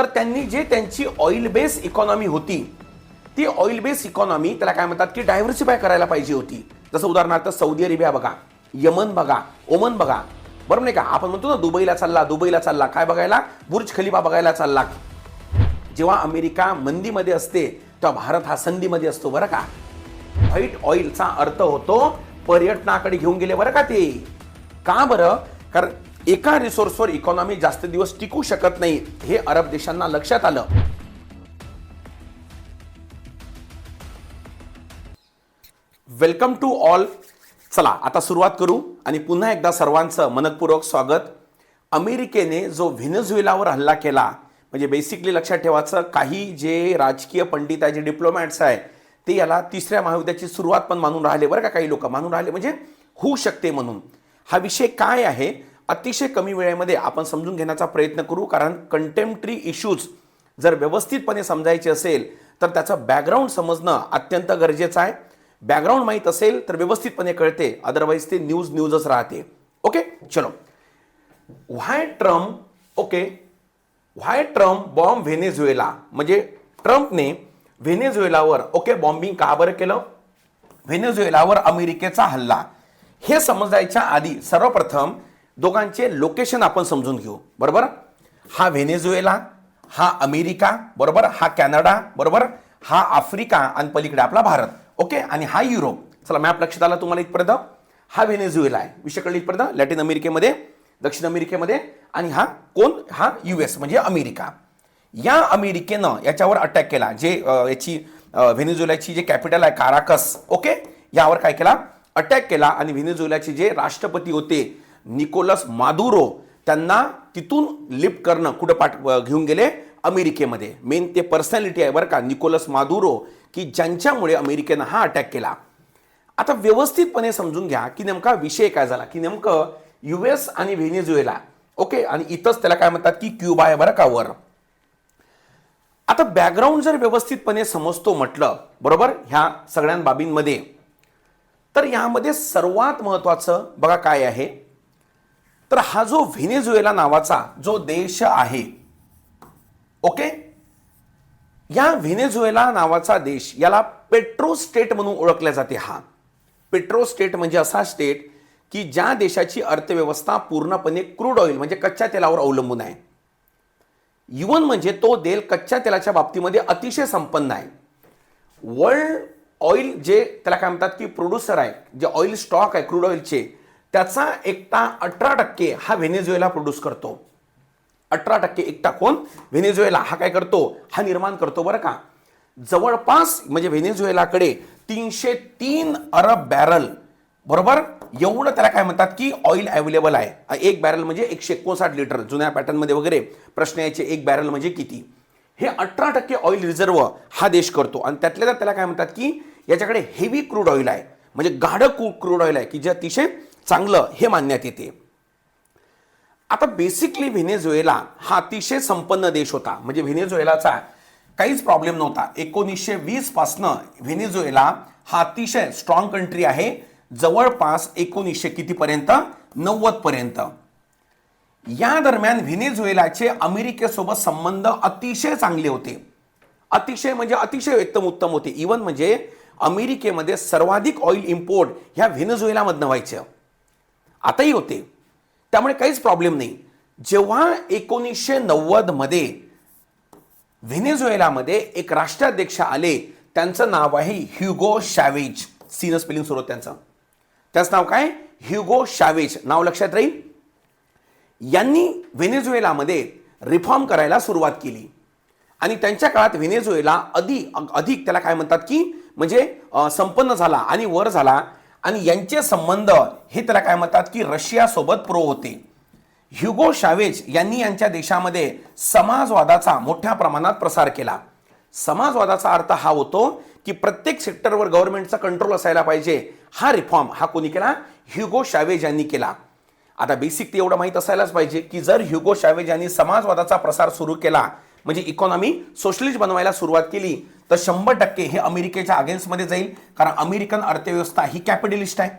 तर त्यांनी जे त्यांची ऑइल बेस इकॉनॉमी होती ती ऑइल बेस इकॉनॉमी त्याला काय म्हणतात की डायव्हर्सिफाय करायला पाहिजे होती. जसं उदाहरणार्थ सौदी अरेबिया बघा यमन बघा ओमन बघा. बरोबर नाही का? आपण म्हणतो ना दुबईला चालला दुबईला चालला. काय बघायला? बुर्ज खलिफा बघायला चालला. जेव्हा अमेरिका मंदीमध्ये असते तेव्हा भारत हा संधीमध्ये असतो बरं का? व्हाईट ऑइलचा अर्थ होतो पर्यटनाकडे घेऊन गेले बरं का ते? का बरं? कारण एका रिसोर्सवर इकॉनॉमी जास्त दिवस टिकू शकत नाही हे अरब देशांना लक्षात आलं. वेलकम टू ऑल चला आता सुरुवात करू आणि पुन्हा एकदा सर्वांचं मनपूर्वक स्वागत. अमेरिकेने जो व्हेनेझुएलावर हल्ला केला म्हणजे बेसिकली लक्षात ठेवायचं काही जे राजकीय पंडित आहे जे डिप्लोमॅट्स आहे ते याला तिसऱ्या महायुद्धाची सुरुवात पण मानून राहिले बरं का काही लोक मानून राहिले म्हणजे होऊ शकते म्हणून. हा विषय काय आहे? अतिशय कमी वेळेमध्ये आपण समजून घेण्याचा प्रयत्न करू कारण कंटेम्पट्री इश्यूज जर व्यवस्थितपणे समजायचे असेल तर त्याचं बॅकग्राऊंड समजणं अत्यंत गरजेचं आहे. बॅकग्राऊंड माहीत असेल तर व्यवस्थितपणे कळते. अदरवाईज ते न्यूज न्यूजच राहते. ओके चलो. Why Trump okay why Trump bomb Venezuela म्हणजे ट्रम्पने व्हेनेझुएलावर ओके बॉम्बिंग का बरं केलं? व्हेनेझुएलावर अमेरिकेचा हल्ला. हे समजायच्या आधी सर्वप्रथम दोघांचे लोकेशन आपण समजून घेऊ. बरोबर? हा व्हेनेझुएला हा अमेरिका बरोबर? हा कॅनडा बरोबर? हा आफ्रिका आणि पलीकडे आपला भारत. ओके? आणि हा युरोप. चला मॅप लक्षात आला तुम्हाला इथपर्यंत? हा व्हेनेझुएला आहे. विषयकडे इथपर्यंत? लॅटिन अमेरिकेमध्ये दक्षिण अमेरिकेमध्ये आणि हा कोण? हा यू एस म्हणजे अमेरिका. या अमेरिकेनं याच्यावर अटॅक केला. जे याची व्हेनेझुएलाची जे कॅपिटल आहे काराकस ओके? यावर काय केला? अटॅक केला आणि व्हेनेझुएलाचे जे राष्ट्रपती होते निकोलस मादुरो त्यांना तिथून लिफ्ट करणं कुठं पाठ घेऊन गेले? अमेरिकेमध्ये. मेन ते पर्सनॅलिटी आहे बरं का निकोलस मादुरो की ज्यांच्यामुळे अमेरिकेनं हा अटॅक केला. आता व्यवस्थितपणे समजून घ्या की नेमका विषय काय झाला की नेमकं यू एस आणि व्हेनेझुएला ओके आणि इथंच त्याला काय म्हणतात की क्युबा आहे बरं का वर. आता बॅकग्राऊंड जर व्यवस्थितपणे समजतो म्हटलं बरोबर ह्या सगळ्या बाबींमध्ये तर यामध्ये सर्वात महत्वाचं बघा काय आहे. तर हा जो व्हेनेझुएला नावाचा जो देश आहे ओके? या व्हेनेझुएला नावाचा देश याला पेट्रो स्टेट म्हणून ओळखल्या जाते हा. पेट्रो स्टेट म्हणजे असा स्टेट की ज्या देशाची अर्थव्यवस्था पूर्णपणे क्रूड ऑइल म्हणजे कच्च्या तेलावर अवलंबून आहे. इवन म्हणजे तो देल कच्च्या तेलाच्या बाबतीमध्ये अतिशय संपन्न आहे. वर्ल्ड ऑइल जे त्याला काय म्हणतात की प्रोड्युसर आहे जे ऑइल स्टॉक आहे क्रूड ऑइलचे त्याचा एकटा अठरा टक्के हा व्हेनेझुएला प्रोड्यूस करतो. अठरा टक्के एकटा कोण? व्हेनेझुएला. हा काय करतो? हा निर्माण करतो बरं का. जवळपास म्हणजे व्हेनेझुएलाकडे तीनशे तीन अरब बॅरल बरोबर? एवढं त्याला काय म्हणतात की ऑइल अवेलेबल आहे. एक बॅरल म्हणजे एकशे एकोणसाठ लिटर जुन्या पॅटर्नमध्ये वगैरे प्रश्न यायचे एक बॅरल म्हणजे किती? हे अठरा टक्के ऑइल रिझर्व हा देश करतो. आणि त्यातल्या त्याला काय म्हणतात की याच्याकडे हेवी क्रूड ऑइल आहे. म्हणजे गाढं क्रूड ऑइल आहे की जे अतिशय चांगलं हे मानण्यात येते. आता बेसिकली व्हेनेझुएला हा अतिशय संपन्न देश होता. म्हणजे व्हेनेझुएलाचा काहीच प्रॉब्लेम नव्हता. एकोणीसशे वीसपासनं व्हेनेझुएला हा अतिशय स्ट्रॉंग कंट्री आहे. जवळपास एकोणीसशे कितीपर्यंत नव्वद पर्यंत. या दरम्यान व्हेनेझुएलाचे अमेरिकेसोबत संबंध अतिशय चांगले होते. अतिशय म्हणजे अतिशय एकदम उत्तम होते. इवन म्हणजे अमेरिकेमध्ये सर्वाधिक ऑइल इम्पोर्ट ह्या व्हेनेझुएलामधनं व्हायचं. आताही होते. त्यामुळे काहीच प्रॉब्लेम नाही. जेव्हा एकोणीसशे नव्वदमध्ये व्हेनेझुएलामध्ये एक राष्ट्राध्यक्ष आले त्यांचं नाव आहे ह्युगो शॅवेज. सीन स्पेलिंग सुरू त्यांचं. त्याचं नाव काय? ह्युगो शॅवेज. नाव लक्षात राहील? यांनी व्हेनेझुएलामध्ये रिफॉर्म करायला सुरुवात केली. आणि त्यांच्या काळात व्हेनेझुएला अधिक अधिक त्याला काय म्हणतात की म्हणजे संपन्न झाला आणि वर झाला. आणि यांचे संबंध हे त्याला काय म्हणतात की रशियासोबत प्रो होते. ह्युगो शावेज यांनी यांच्या देशामध्ये समाजवादाचा मोठ्या प्रमाणात प्रसार केला. समाजवादाचा अर्थ हा होतो की प्रत्येक सेक्टरवर गव्हर्नमेंटचा कंट्रोल असायला पाहिजे. हा रिफॉर्म हा कोणी केला? ह्युगो शावेज यांनी केला. आता बेसिक ते एवढं माहीत असायलाच पाहिजे की जर ह्युगो शावेज यांनी समाजवादाचा प्रसार सुरू केला म्हणजे इकॉनॉमी सोशलिस्ट बनवायला सुरुवात केली तर शंभर टक्के हे अमेरिकेच्या अगेन्स्टमध्ये जाईल कारण अमेरिकन अर्थव्यवस्था ही कॅपिटलिस्ट आहे.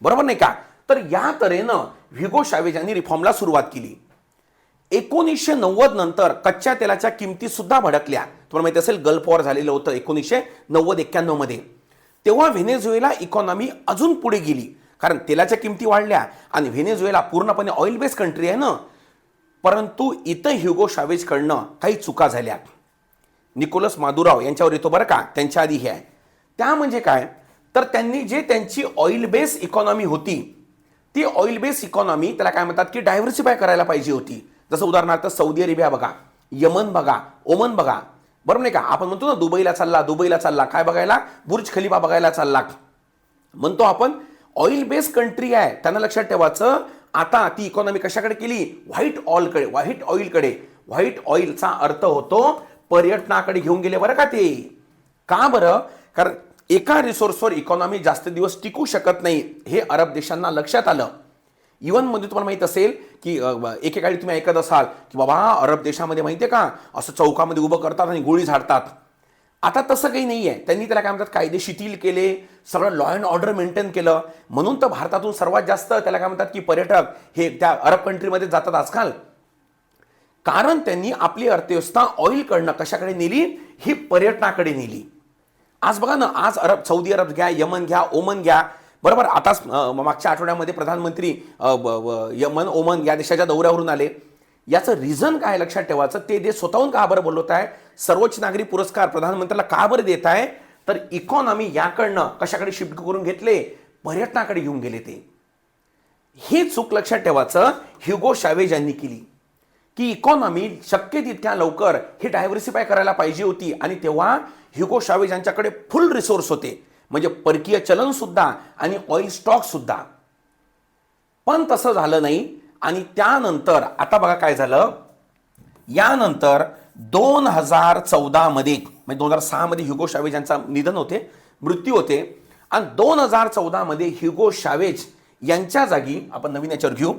बरोबर नाही का? तर या तऱ्हेनं व्हिगो शावेज यांनी रिफॉर्मला सुरुवात केली. एकोणीसशे नव्वद नंतर कच्च्या तेलाच्या किमती सुद्धा भडकल्या. तुम्हाला माहिती असेल गल्फ वॉर झालेलं होतं एकोणीसशे नव्वद एक्क्याण्णवमध्ये तेव्हा व्हेनेझुएला इकॉनॉमी अजून पुढे गेली कारण तेलाच्या किमती वाढल्या आणि व्हेनेझुएला पूर्णपणे ऑइल बेस्ड कंट्री आहे ना? परंतु इथं ह्युगो शावेजकडनं काही चुका झाल्या. निकोलस माधुराव यांच्यावर येतो बरं का? त्यांच्या आधी हे आहे. त्या म्हणजे काय? तर त्यांनी जे त्यांची ऑइल बेस इकॉनॉमी होती ती ऑइल बेस इकॉनॉमी त्याला काय म्हणतात की डायव्हर्सिफाय करायला पाहिजे होती. जसं उदाहरणार्थ सौदी अरेबिया बघा यमन बघा ओमन बघा. बरोबर नाही का? आपण म्हणतो ना दुबईला चालला दुबईला चालला. काय बघायला? बुर्ज खलिफा बघायला चालला. म्हणतो आपण ऑइल बेस्ड कंट्री आहे. त्यांना लक्षात ठेवायचं आता ती इकॉनॉमी कशाकडे केली? व्हाईट ऑइलकडे व्हाईट ऑइलकडे व्हाईट ऑइलचा अर्थ होतो पर्यटनाकडे घेऊन गेले बरं का ते? का बरं? कारण एका रिसोर्सवर इकॉनॉमी जास्त दिवस टिकू शकत नाही हे अरब देशांना लक्षात आलं. इव्हनमध्ये मध्ये तुम्हाला माहीत असेल की एकेकाळी तुम्ही ऐकत असाल की बाबा अरब देशामध्ये माहिती आहे का असं चौकामध्ये उभं करतात आणि गोळी झाडतात. आता तसं काही नाही आहे त्यांनी त्याला काय म्हणतात कायदे शिथिल केले सगळं लॉ अँड ऑर्डर मेंटेन केलं. म्हणून तर भारतातून सर्वात जास्त त्याला काय म्हणतात की पर्यटक हे त्या अरब कंट्रीमध्ये जातात आजकाल. कारण त्यांनी आपली अर्थव्यवस्था ऑइलकडनं कशाकडे नेली? ही पर्यटनाकडे नेली. आज बघा ना आज अरब सौदी अरब घ्या यमन घ्या ओमन घ्या. बरोबर? आताच मागच्या आठवड्यामध्ये प्रधानमंत्री यमन ओमन या देशाच्या दौऱ्यावरून आले. याचं रिझन काय लक्षात ठेवायचं? ते देश स्वतःहून का बरं बोलवत आहे? सर्वोच्च नागरी पुरस्कार प्रधानमंत्र्याला का बरं देत आहे? तर इकॉनॉमी याकडनं कशाकडे शिफ्ट करून घेतले? पर्यटनाकडे घेऊन गेले ते. ही चूक लक्षात ठेवायचं. ह्युगो शावेज यांनी केली. की इकॉनॉमी शक्य तितक्या लवकर हे डायव्हर्सिफाय करायला पाहिजे होती. आणि तेव्हा ह्युगो शावेज यांच्याकडे फुल रिसोर्स होते. म्हणजे परकीय चलन सुद्धा आणि ऑइल स्टॉक सुद्धा. पण तसं झालं नाही. आणि त्यानंतर आता बघा काय झालं. यानंतर दोन हजार चौदामध्ये म्हणजे दोन हजार सहामध्ये ह्युगो शावेज यांचा निधन होते मृत्यू होते. आणि दोन हजार चौदामध्ये ह्युगो शावेज यांच्या जागी आपण नवीन याच्यावर घेऊ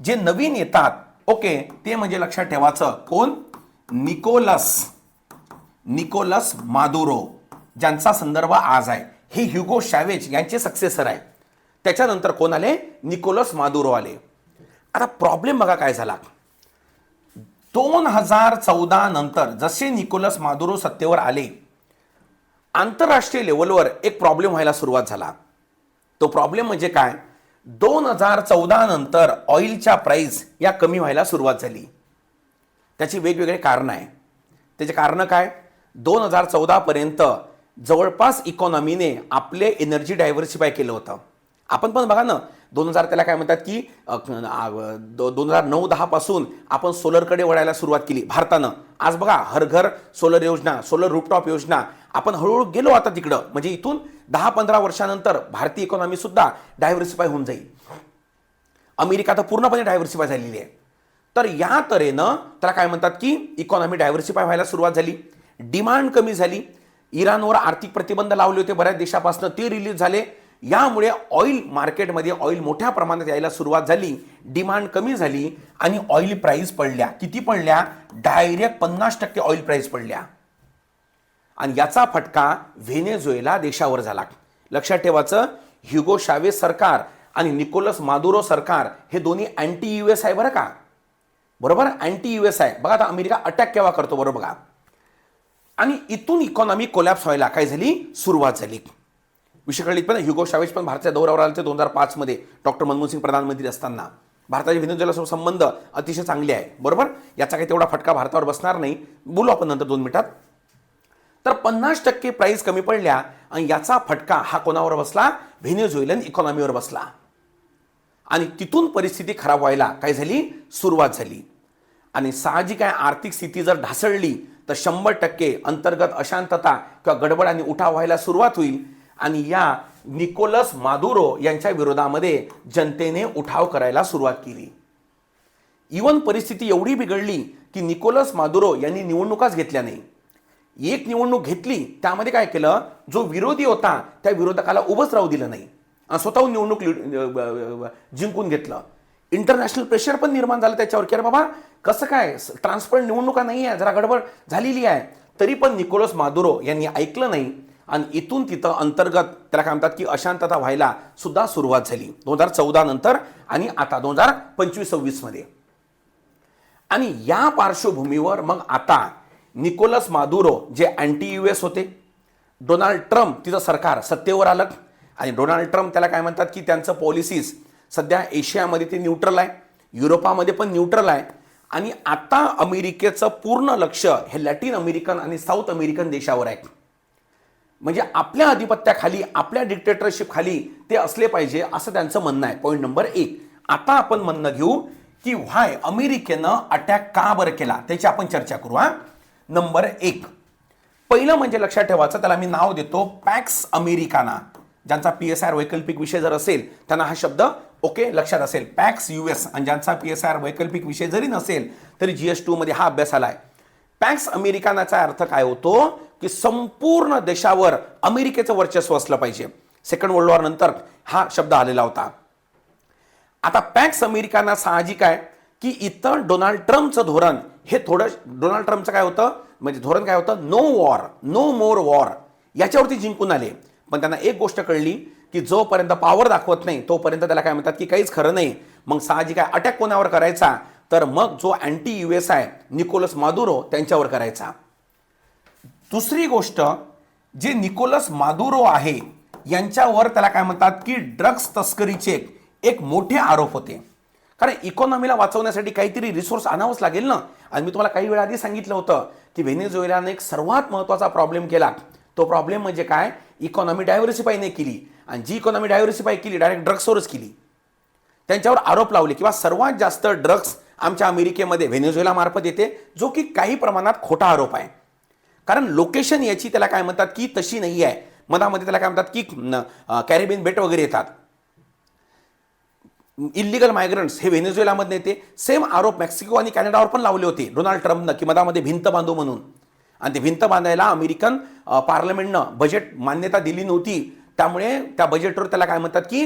जे नवीन येतात ओके ते म्हणजे लक्षात ठेवायचं. कोण? निकोलस. निकोलस मादुरो ज्यांचा संदर्भ आज आहे. हे ह्युगो शॅवेज यांचे सक्सेसर आहे. त्याच्यानंतर कोण आले? निकोलस मादुरो आले. आता प्रॉब्लेम बघा काय झाला. दोन हजार चौदा नंतर जसे निकोलस मादुरो सत्तेवर आले आंतरराष्ट्रीय लेवलवर एक प्रॉब्लेम व्हायला सुरुवात झाला. तो प्रॉब्लेम म्हणजे काय? दोन हजार चौदा नंतर ऑइलच्या प्राईस या कमी व्हायला सुरुवात झाली. त्याची वेगवेगळे कारणं आहे त्याचे कारणं काय? दोन हजार चौदापर्यंत जवळपास इकॉनॉमीने आपले एनर्जी डायव्हर्सिफाय केलं होतं. आपण पण बघा ना दोन हजार त्याला काय म्हणतात की दो- दोन हजार नऊ दहापासून आपण सोलरकडे वळायला सुरुवात केली भारतानं. आज बघा हर घर सोलर योजना सोलर रूपटॉप योजना. आपण हळूहळू गेलो आता तिकडं. म्हणजे इथून दहा पंधरा वर्षानंतर भारतीय इकॉनॉमी सुद्धा डायव्हर्सिफाय होऊन जाईल. अमेरिका तर पूर्णपणे डायव्हर्सिफाय झालेली आहे. तर या तऱ्हेनं त्याला काय म्हणतात की इकॉनॉमी डायव्हर्सिफाय व्हायला सुरुवात झाली. डिमांड कमी झाली. इराणवर आर्थिक प्रतिबंध लावले होते बऱ्याच देशापासून. ते रिलीज झाले. यामुळे ऑइल मार्केटमध्ये ऑइल मोठ्या प्रमाणात यायला सुरुवात झाली डिमांड कमी झाली आणि ऑइल प्राईस पडल्या. किती पडल्या? डायरेक्ट पन्नास टक्के ऑइल प्राईस पडल्या. आणि याचा फटका व्हेनेझुएला देशावर झाला. लक्षात ठेवायचं ह्युगो शावे सरकार आणि निकोलस मादुरो सरकार हे दोन्ही अँटी यू एस आहे बरं का? बरोबर? अँटी यू एस आहे बघा आता अमेरिका अटॅक केव्हा करतो बरोबर बघा. आणि इथून इकॉनॉमी कोलॅप्स व्हायला काय झाली? सुरुवात झाली. विषय कळली पण ह्युगो शावेज पण भारताच्या दौऱ्यावर आले ते दोन हजार पाचमध्ये डॉक्टर मनमोहन सिंग प्रधानमंत्री असताना. भारताचे व्हेनेझुएला संबंध अतिशय चांगले आहे. बरोबर? याचा काही तेवढा फटका भारतावर बसणार नाही. बोलू आपण नंतर दोन मिनिटात. तर पन्नास टक्के प्राईस कमी पडल्या आणि याचा फटका हा कोणावर बसला? व्हेनेझुएलन इकॉनॉमीवर बसला. आणि तिथून परिस्थिती खराब व्हायला काय झाली? सुरुवात झाली. आणि साहजिक आहे आर्थिक स्थिती जर ढासळली तर शंभर टक्के अंतर्गत अशांतता किंवा गडबड आणि उठाव व्हायला सुरुवात होईल. आणि या निकोलस मादुरो यांच्या विरोधामध्ये जनतेने उठाव करायला सुरुवात केली. इवन परिस्थिती एवढी बिघडली की निकोलस मादुरो यांनी निवडणुकाच घेतल्या नाही. एक निवडणूक घेतली त्यामध्ये काय केलं? जो विरोधी होता त्या विरोधकाला उभंच राहू दिलं नाही. आणि स्वतःहून निवडणूक जिंकून घेतलं. इंटरनॅशनल प्रेशर पण निर्माण झालं त्याच्यावर की अरे बाबा कसं काय? ट्रान्सपरंट निवडणुका नाही आहे जरा गडबड झालेली आहे. तरी पण निकोलस मादुरो यांनी ऐकलं नाही. आणि इथून तिथं अंतर्गत त्याला काय म्हणतात की अशांतता व्हायला सुद्धा सुरुवात झाली. दोन हजार चौदा नंतर आणि आता दोन हजार पंचवीस सव्वीसमध्ये आणि या पार्श्वभूमीवर मग आता निकोलस मादुरो जे अँटी यू एस होते डोनाल्ड ट्रम्प तिचं सरकार सत्तेवर आलं आणि डोनाल्ड ट्रम्प त्याला काय म्हणतात की त्यांचं पॉलिसीज सध्या एशियामध्ये ते न्यूट्रल आहे युरोपामध्ये पण न्यूट्रल आहे आणि आता अमेरिकेचं पूर्ण लक्ष हे लॅटिन अमेरिकन आणि साऊथ अमेरिकन देशावर आहे. म्हणजे आपल्या आधिपत्याखाली आपल्या डिक्टेटरशिप खाली ते असले पाहिजे असं त्यांचं म्हणणं आहे. पॉईंट नंबर एक. आता आपण म्हणणं घेऊ की व्हाय अमेरिकेनं अटॅक का बरं केला? त्याची आपण चर्चा करू हा. नंबर एक. पहिलं म्हणजे लक्षात ठेवायचं त्याला मी नाव देतो पॅक्स अमेरिकाना ज्यांचा पी एस आर वैकल्पिक विषय जर असेल त्यांना हा शब्द ओके लक्षात असेल. पॅक्स यू एस आणि ज्यांचा पी एस आर वैकल्पिक विषय जरी नसेल तरी जी एसमध्ये हा अभ्यास आलाय. पॅक्स अमेरिकानाचा अर्थ काय होतो? की संपूर्ण देशावर अमेरिकेचं वर्चस्व असलं पाहिजे. सेकंड वर्ल्ड वॉर नंतर हा शब्द आलेला होता. आता पॅक्स अमेरिकांना साहजिक आहे की इथं डोनाल्ड ट्रम्पचं धोरण हे थोडं डोनाल्ड ट्रम्पचं काय होतं? म्हणजे धोरण काय होतं? No war no more war याच्यावरती जिंकून आले. पण त्यांना एक गोष्ट कळली की जोपर्यंत पॉवर दाखवत नाही तोपर्यंत त्याला काय म्हणतात की काहीच खरं नाही. मग साहजिक आहे अटॅक कोणावर करायचा? तर मग जो अँटी यू एस आहे निकोलस मादुरो त्यांच्यावर करायचा. दुसरी गोष्ट जे निकोलस मादुरो आहे यांच्यावर त्याला काय म्हणतात की ड्रग्स तस्करीचे एक मोठे आरोप होते. कारण इकॉनॉमीला वाचवण्यासाठी काहीतरी रिसोर्स आणावंच लागेल ना? आणि मी तुम्हाला काही वेळा आधी सांगितलं होतं की व्हेनेझुएलाने एक सर्वात महत्त्वाचा प्रॉब्लेम केला. तो प्रॉब्लेम म्हणजे काय? इकॉनॉमी डायव्हर्सिफाय नाही केली. आणि जी इकॉनॉमी डायव्हर्सिफाय केली डायरेक्ट ड्रग्सवरच केली. त्यांच्यावर आरोप लावले किंवा सर्वात जास्त ड्रग्स आमच्या अमेरिकेमध्ये व्हेनेझुएला मार्फत येते जो की काही प्रमाणात खोटा आरोप आहे. कारण लोकेशन याची त्याला काय म्हणतात की तशी नाही आहे. मधामध्ये त्याला काय म्हणतात की कॅरेबियन बेट वगैरे येतात. इलिगल मायग्रंट्स हे व्हेनेझुएलामध्ये येते. सेम आरोप मेक्सिको आणि कॅनडावर पण लावले होते. डोनाल्ड ट्रम्पनं की मधामध्ये भिंत बांधू म्हणून. आणि ते भिंत बांधायला अमेरिकन पार्लमेंटनं बजेट मान्यता दिली नव्हती. त्यामुळे त्या बजेटवर त्याला काय म्हणतात की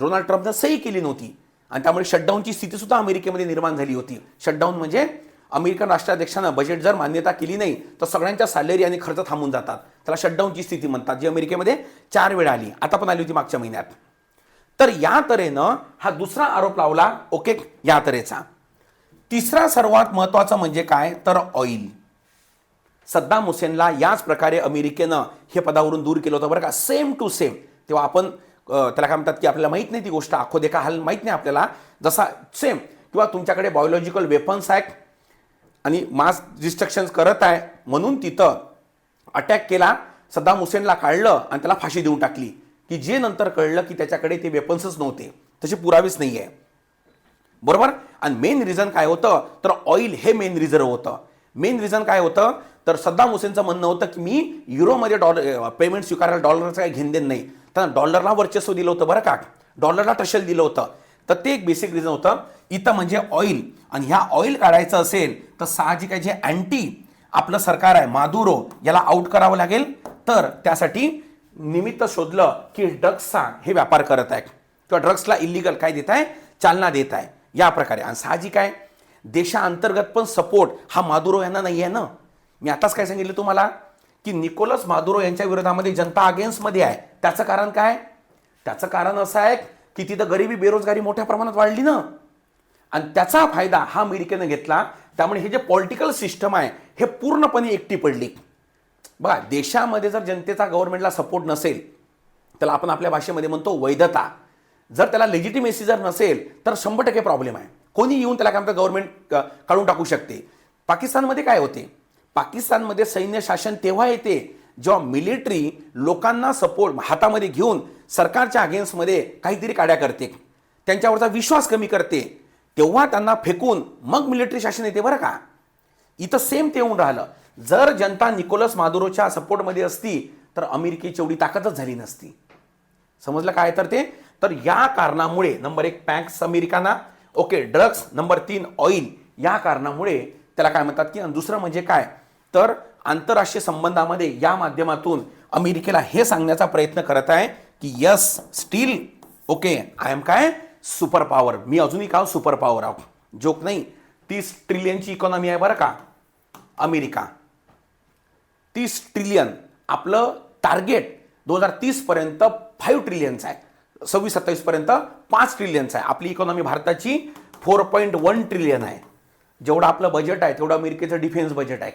डोनाल्ड ट्रम्पनं सही केली नव्हती. आणि त्यामुळे शटडाऊनची स्थिती सुद्धा अमेरिकेमध्ये निर्माण झाली होती. शटडाऊन म्हणजे अमेरिकन राष्ट्राध्यक्षानं बजेट जर मान्यता केली नाही तर सगळ्यांच्या सॅलरी आणि खर्च थांबून जातात. त्याला शटडाऊनची स्थिती म्हणतात जी अमेरिकेमध्ये चार वेळा आली. आता पण आली होती मागच्या महिन्यात. तर या तऱ्हेनं हा दुसरा आरोप लावला ओके या तऱ्हेचा. तिसरा सर्वात महत्त्वाचा म्हणजे काय? तर ऑइल सद्दाम हुसेनला याच प्रकारे अमेरिकेनं हे पदावरून दूर केलं होतं बरं का? सेम टू सेम तेव्हा आपण त्याला काय म्हणतात की आपल्याला माहीत नाही ती गोष्ट आखो देखा हाल माहीत नाही आपल्याला. जसा सेम किंवा तुमच्याकडे बायोलॉजिकल वेपन्स आहेत आणि मास डिस्ट्रक्शन्स करत आहे म्हणून तिथं अटॅक केला. सद्दाम हुसेनला काढलं आणि त्याला फाशी देऊन टाकली. की जे नंतर कळलं की त्याच्याकडे ते वेपन्सच नव्हते. तसे पुरावेच नाही आहे बरोबर? आणि मेन रिझन काय होतं? तर ऑइल हे मेन रिझर्व होतं. मेन रिझन काय होतं? तर सद्दाम हुसेनचं म्हणणं होतं की मी युरोमध्ये डॉलर पेमेंट स्वीकारायला डॉलरचं काही घेण देण नाही. तर डॉलरला वर्चस्व दिलं होतं बरं का? डॉलरला टशल दिलं होतं. तर ते एक बेसिक रिझन होतं. इथं म्हणजे ऑइल आणि ह्या ऑइल काढायचं असेल तर साहजिक आहे जे अँटी आपलं सरकार आहे मादुरो याला आउट करावं लागेल. तर त्यासाठी निमित्त शोधलं की ड्रग्सचा हे व्यापार करत आहे किंवा ड्रग्सला इलिगल काय देत आहे? चालना देत आहे. या प्रकारे. आणि साहजिक आहे. देशाअंतर्गत पण सपोर्ट हा मादुरो यांना नाही आहे ना? मी आताच काय सांगितलं तुम्हाला? की निकोलस मादुरो यांच्या विरोधामध्ये जनता अगेन्स्टमध्ये आहे. त्याचं कारण काय? त्याचं कारण असं आहे की तिथं गरिबी बेरोजगारी मोठ्या प्रमाणात वाढली ना? आणि त्याचा फायदा हा अमेरिकेनं घेतला. त्यामुळे हे जे पॉलिटिकल सिस्टम आहे हे पूर्णपणे एकटी पडली. बघा देशामध्ये जर जनतेचा गव्हर्नमेंटला सपोर्ट नसेल त्याला आपण आपल्या भाषेमध्ये म्हणतो वैधता. जर त्याला लेजिटिमेसी जर नसेल तर शंभर टक्के प्रॉब्लेम आहे. कोणी येऊन त्याला काय म्हणतं गव्हर्नमेंट काढून टाकू शकते. पाकिस्तानमध्ये काय होते? पाकिस्तानमध्ये सैन्य शासन तेव्हा येते जेव्हा मिलिटरी लोकांना सपोर्ट हातामध्ये घेऊन सरकारच्या अगेन्स्टमध्ये काहीतरी काड्या करते. त्यांच्यावरचा विश्वास कमी करते. तेव्हा त्यांना फेकून मग मिलिटरी शासन येते बरं का? इथं सेम ते येऊन राहिलं. जर जनता निकोलस मादुरोच्या सपोर्टमध्ये असती तर अमेरिकेची एवढी ताकदच झाली नसती. समजलं काय तर ते? तर या कारणामुळे नंबर एक Pax Americana okay drugs number तीन ऑइल या कारणामुळे त्याला काय म्हणतात की दुसरं म्हणजे काय? तर आंतरराष्ट्रीय संबंधामध्ये या माध्यमातून अमेरिकेला हे सांगण्याचा प्रयत्न करत आहे की yes still okay I am काय? Super power. मी अजूनही का सुपर पॉवर आहो? जोक नाही. तीस ट्रिलियनची इकॉनॉमी आहे बरं का? अमेरिका. तीस ट्रिलियन. आपलं टार्गेट दोन हजार तीसपर्यंत फाईव्ह ट्रिलियनचं आहे. सव्वीस सत्तावीसपर्यंत पाच ट्रिलियनचं आहे. आपली इकॉनॉमी भारताची फोर पॉईंट वन ट्रिलियन आहे. जेवढं आपलं बजेट आहे तेवढं अमेरिकेचं डिफेन्स बजेट आहे.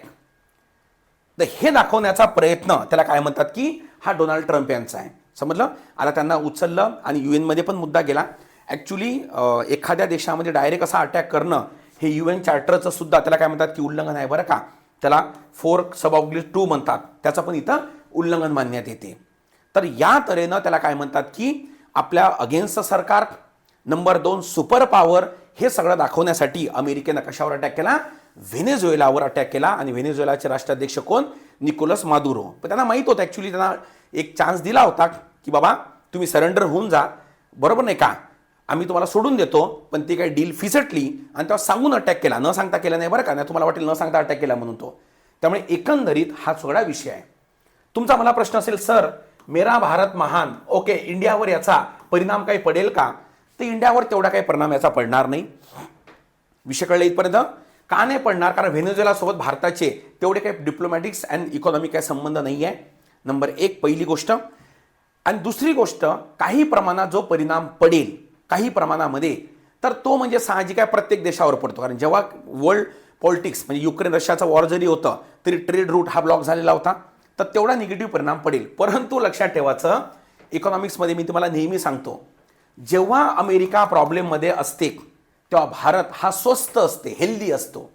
तर हे दाखवण्याचा प्रयत्न त्याला काय म्हणतात की हा डोनाल्ड ट्रम्प यांचा आहे. समजलं? आता त्यांना उचललं आणि यू एनमध्ये पण मुद्दा गेला. ॲक्च्युली एखाद्या देशामध्ये डायरेक्ट असा अटॅक करणं हे यू एन चार्टरचं सुद्धा त्याला काय म्हणतात की उल्लंघन आहे बरं का? त्याला फोर सबऑब्लिस टू म्हणतात. त्याचं पण इथं उल्लंघन मानण्यात येते. तर या तऱ्हेनं त्याला काय म्हणतात की आपल्या अगेन्स्ट सरकार नंबर दोन सुपर पॉवर हे सगळं दाखवण्यासाठी अमेरिकेनं कशावर अटॅक केला? व्हेनेझुएलावर अटॅक केला. आणि व्हेनेझुएलाचे राष्ट्राध्यक्ष कोण? Nicolas Maduro. पण त्यांना माहीत होतं ॲक्च्युली त्यांना एक चान्स दिला होता की बाबा तुम्ही सरेंडर होऊन जा. बरोबर नाही का? आम्ही तुम्हाला सोडून देतो पण ती काही डील फिसटली आणि तेव्हा सांगून अटॅक केला. न सांगता केला नाही बरं का नाही तुम्हाला वाटेल न सांगता अटॅक केला म्हणून तो. त्यामुळे एकंदरीत हा सगळा विषय आहे. तुमचा मला प्रश्न असेल सर मेरा भारत महान ओके इंडियावर याचा परिणाम काही पडेल का? तर इंडियावर तेवढा काही परिणाम याचा पडणार नाही. विषय कळले इथपर्यंत? का नाही पडणार? कारण व्हेनेझुएलासोबत भारताचे तेवढे काही डिप्लोमॅटिक्स अँड इकॉनॉमिक काही संबंध नाही आहे नंबर एक पहिली गोष्ट. आणि दुसरी गोष्ट काही प्रमाणात जो परिणाम पडेल काही प्रमाणामध्ये तर तो म्हणजे साहजिक आहे प्रत्येक देशावर पडतो. कारण जेव्हा वर्ल्ड पॉलिटिक्स म्हणजे युक्रेन रशियाचा वॉर जरी होतं तरी ट्रेड रूट हा ब्लॉक झालेला होता तर तेवढा निगेटिव्ह परिणाम पडेल. परंतु लक्षात ठेवायचं इकॉनॉमिक्समध्ये मी तुम्हाला नेहमी सांगतो जेव्हा अमेरिका प्रॉब्लेममध्ये असते तेव्हा भारत हा स्वस्त असते हेल्दी असतो.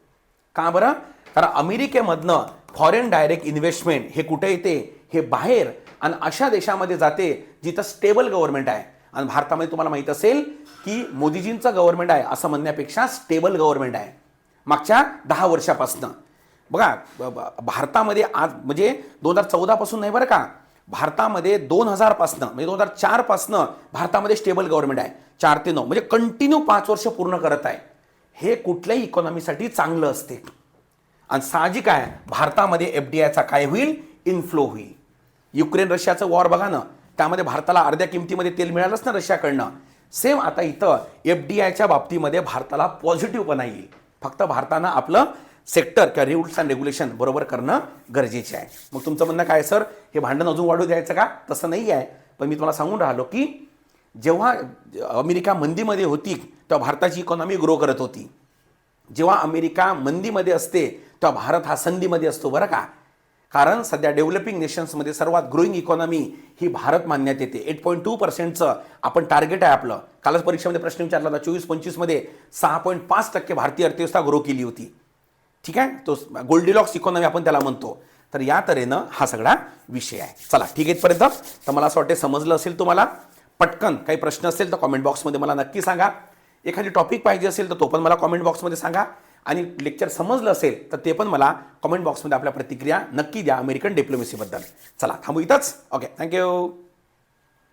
का बरं? कारण अमेरिकेमधनं फॉरेन डायरेक्ट इन्व्हेस्टमेंट हे कुठे येते? हे बाहेर. आणि अशा देशामध्ये जाते जिथं स्टेबल गव्हर्नमेंट आहे. आणि भारतामध्ये तुम्हाला माहीत असेल की मोदीजींचं गव्हर्नमेंट आहे असं म्हणण्यापेक्षा स्टेबल गव्हर्नमेंट आहे. मागच्या दहा वर्षापासनं. बघा भारतामध्ये आज म्हणजे दोन हजार चौदापासून नाही बरं का भारतामध्ये दोन हजारपासनं म्हणजे दोन हजार चारपासनं भारतामध्ये स्टेबल गव्हर्नमेंट आहे. चार ते नऊ म्हणजे कंटिन्यू पाच वर्ष पूर्ण करत आहे. हे कुठल्याही इकॉनॉमीसाठी चांगलं असते. आणि साहजिक आहे भारतामध्ये एफ डी आयचा काय होईल? इन्फ्लो होईल. युक्रेन रशियाचं वॉर बघा ना. त्यामध्ये भारताला अर्ध्या किमतीमध्ये तेल मिळालंच ना रशियाकडनं. सेम आता इथं एफ डी आयच्या बाबतीमध्ये भारताला पॉझिटिव्हपणा येईल फक्त भारतानं आपलं सेक्टर किंवा रूल्स अँड रेग्युलेशन बरोबर करणं गरजेचे आहे. मग तुमचं म्हणणं काय सर हे भांडण अजून वाढू द्यायचं का? तसं नाही आहे. पण मी तुम्हाला सांगून राहिलो की जेव्हा अमेरिका मंदीमध्ये होती तेव्हा भारताची इकॉनॉमी ग्रो करत होती. जेव्हा अमेरिका मंदीमध्ये असते तेव्हा भारत हा संधीमध्ये असतो बरं का? कारण सध्या डेव्हलपिंग नेशन्समध्ये सर्वात ग्रोईंग इकॉनॉमी ही भारत मानण्यात येते. एट पॉईंट टू पर्सेंटचं आपण टार्गेट आहे आपलं. कालच परीक्षेमध्ये प्रश्न विचारला होता चोवीस पंचवीसमध्ये सहा पॉईंट पाच टक्के भारतीय अर्थव्यवस्था ग्रो केली होती. ठीक आहे? तो गोल्डिलॉक्स इकॉनॉमी आपण त्याला म्हणतो. तर या तऱ्हेनं हा सगळा विषय आहे. चला ठीक आहे इथपर्यंत. तर मला असं वाटते समजलं असेल तुम्हाला. पटकन काही प्रश्न असेल तर कॉमेंट बॉक्समध्ये मला नक्की सांगा. एखादी टॉपिक पाहिजे असेल तर तो पण मला कॉमेंट बॉक्समध्ये सांगा. आणि लेक्चर समजलं असेल तर ते पण मला कॉमेंट बॉक्समध्ये आपल्या प्रतिक्रिया नक्की द्या अमेरिकन डिप्लोमेसीबद्दल चला थांबू इथंच. Okay thank you